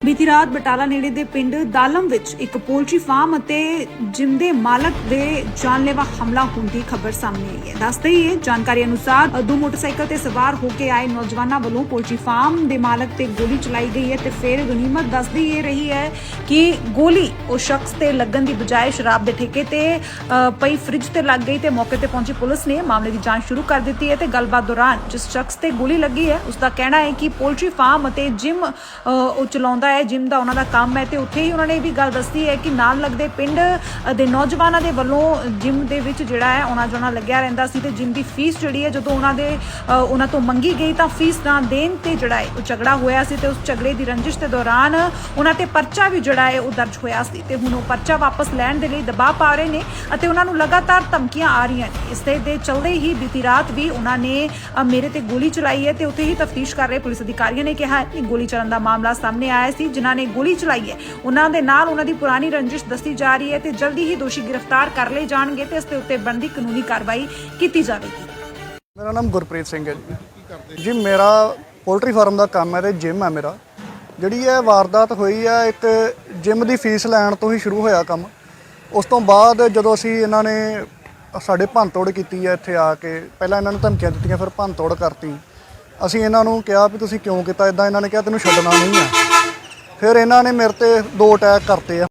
ਬੀਤੀ ਰਾਤ ਬਟਾਲਾ ਨੇੜੇ ਦੇ ਪਿੰਡ ਦਾਲਮ ਵਿੱਚ ਇੱਕ ਪੋਲਟਰੀ ਫਾਰਮ ਅਤੇ ਜਿਮ ਦੇ ਮਾਲਕ ਦੇ ਜਾਨਲੇਵਾ ਹਮਲਾ ਹੋਣ ਦੀ ਖਬਰ ਸਾਹਮਣੇ ਆਈ ਹੈ। ਦੱਸਦੇ ਹੀ ਜਾਣਕਾਰੀ ਅਨੁਸਾਰ ਦੋ ਮੋਟਰਸਾਈਕਲ ਤੇ ਸਵਾਰ ਹੋ ਕੇ ਆਏ ਨੌਜਵਾਨਾਂ ਵੱਲੋਂ ਪੋਲਟਰੀ ਫਾਰਮ ਦੇ ਮਾਲਕ ਤੇ ਗੋਲੀ ਚਲਾਈ ਗਈ ਹੈ ਤੇ ਫਿਰ ਗਨੀਮਤ ਦੱਸਦੀ ਇਹ ਰਹੀ ਹੈ ਕਿ ਗੋਲੀ ਉਹ ਸ਼ਖਸ ਤੇ ਲੱਗਣ ਦੀ ਬਜਾਏ ਸ਼ਰਾਬ ਦੇ ਠੇਕੇ ਤੇ ਪਈ ਫ੍ਰਿਜ ਤੇ ਲੱਗ ਗਈ ਤੇ ਮੌਕੇ ਤੇ ਪਹੁੰਚੀ ਪੁਲਿਸ ਨੇ ਮਾਮਲੇ ਦੀ ਜਾਂਚ ਸ਼ੁਰੂ ਕਰ ਦਿੱਤੀ ਹੈ ਤੇ ਗੱਲਬਾਤ ਦੌਰਾਨ ਜਿਸ ਸ਼ਖਸ ਤੇ ਗੋਲੀ ਲੱਗੀ ਹੈ ਉਸ ਦਾ ਕਹਿਣਾ ਹੈ ਕਿ ਪੋਲਟਰੀ ਫਾਰਮ ਅਤੇ ਜਿਮ ਉਹ ਚਲਾਉਂਦਾ ਹੈ, ਜਿਮ ਦਾ ਉਹਨਾਂ ਦਾ ਕੰਮ ਹੈ ਤੇ ਉੱਥੇ ਹੀ ਉਹਨਾਂ ਨੇ ਇਹ ਵੀ ਗੱਲ ਦੱਸੀ ਹੈ ਕਿ ਨਾਲ ਲੱਗਦੇ ਪਿੰਡ ਦੇ ਨੌਜਵਾਨਾਂ ਦੇ ਵੱਲੋਂ ਜਿਮ ਦੇ ਵਿੱਚ ਜਿਹੜਾ ਹੈ ਉਹਨਾਂ ਜੋਨਾ ਲੱਗਿਆ ਰਹਿੰਦਾ ਸੀ ਤੇ ਜਿਮ ਦੀ ਫੀਸ ਜਿਹੜੀ ਹੈ, ਜਦੋਂ ਉਹਨਾਂ ਦੇ ਉਹਨਾਂ ਤੋਂ ਮੰਗੀ ਗਈ ਤਾਂ ਫੀਸ ਨਾ ਦੇਣ ਤੇ ਜਿਹੜਾ ਹੈ, ਉਹ ਝਗੜਾ ਹੋਇਆ ਸੀ ਤੇ ਉਸ ਝਗੜੇ ਦੀ ਰੰਜਿਸ਼ ਦੇ ਦੌਰਾਨ ਉਹਨਾਂ ਤੇ ਪਰਚਾ ਵੀ ਜਿਹੜਾ ਹੈ, ਉਹ ਦਰਜ ਹੋਇਆ ਸੀ ਤੇ ਹੁਣ ਉਹ ਪਰਚਾ ਵਾਪਸ ਲੈਣ ਦੇ ਲਈ ਦਬਾਅ ਪਾ ਰਹੇ ਨੇ ਅਤੇ ਉਹਨਾਂ ਨੂੰ ਲਗਾਤਾਰ ਧਮਕੀਆਂ ਆ ਰਹੀਆਂ ਨੇ। ਇਸ ਦੇ ਚਲਦੇ ਹੀ ਬੀਤੀ ਰਾਤ ਵੀ ਉਹਨਾਂ ਨੇ ਮੇਰੇ ਤੇ ਗੋਲੀ ਚਲਾਈ ਹੈ ਤੇ ਉੱਥੇ ਹੀ ਤਫਤੀਸ਼ ਕਰ ਰਹੇ ਪੁਲਿਸ ਅਧਿਕਾਰੀਆਂ ਨੇ ਕਿਹਾ ਕਿ ਗੋਲੀ ਚੱਲਣ ਦਾ ਮਾਮਲਾ ਸਾਹਮਣੇ ਆਇਆ ਸੀ, ਜਿਨ੍ਹਾਂ ਨੇ ਗੋਲੀ ਚਲਾਈ ਹੈ। ਉਹਨਾਂ ਦੇ ਨਾਲ ਉਹਨਾਂ ਦੀ ਪੁਰਾਣੀ ਰੰਜਿਸ਼ ਦੱਸੀ ਜਾ ਰਹੀ ਹੈ ਤੇ ਜਲਦੀ ਹੀ ਦੋਸ਼ੀ ਗ੍ਰਿਫਤਾਰ ਕਰ ਲਏ ਜਾਣਗੇ ਤੇ ਇਸ ਦੇ ਉੱਤੇ ਬਣਦੀ ਕਾਨੂੰਨੀ ਕਾਰਵਾਈ ਕੀਤੀ ਜਾਵੇਗੀ। ਮੇਰਾ ਨਾਮ ਗੁਰਪ੍ਰੀਤ ਸਿੰਘ ਹੈ ਜੀ। ਜੀ, ਮੇਰਾ ਪੋਲਟਰੀ ਫਾਰਮ ਦਾ ਕੰਮ ਹੈ ਤੇ ਜਿਮ ਹੈ ਮੇਰਾ। ਜਿਹੜੀ ਇਹ ਵਾਰਦਾਤ ਹੋਈ ਹੈ, ਇੱਕ ਜਿਮ ਦੀ ਫੀਸ ਲੈਣ ਤੋਂ ਹੀ ਸ਼ੁਰੂ ਹੋਇਆ ਕੰਮ। ਉਸ ਤੋਂ ਬਾਅਦ ਜਦੋਂ ਅਸੀਂ ਇਹਨਾਂ ਨੇ ਸਾਡੇ ਭੰਨਤੋੜ ਕੀਤੀ ਹੈ ਇੱਥੇ ਆ ਕੇ, ਪਹਿਲਾਂ ਇਹਨਾਂ ਨੂੰ ਧਮਕੀਆਂ ਦਿੱਤੀਆਂ, ਫਿਰ ਭੰਨਤੋੜ ਕਰਤੀ। ਅਸੀਂ ਇਹਨਾਂ ਨੂੰ ਕਿਹਾ ਵੀ ਤੁਸੀਂ ਕਿਉਂ ਕੀਤਾ? ਇਦਾਂ ਇਹਨਾਂ ਨੇ ਕਿਹਾ, ਤੈਨੂੰ ਛੱਡਣਾ ਨਹੀਂ ਆ ਫਿਰ ਇਹਨਾਂ ਨੇ ਮੇਰੇ ਤੇ ਦੋ ਅਟੈਕ ਕਰਤੇ ਆ।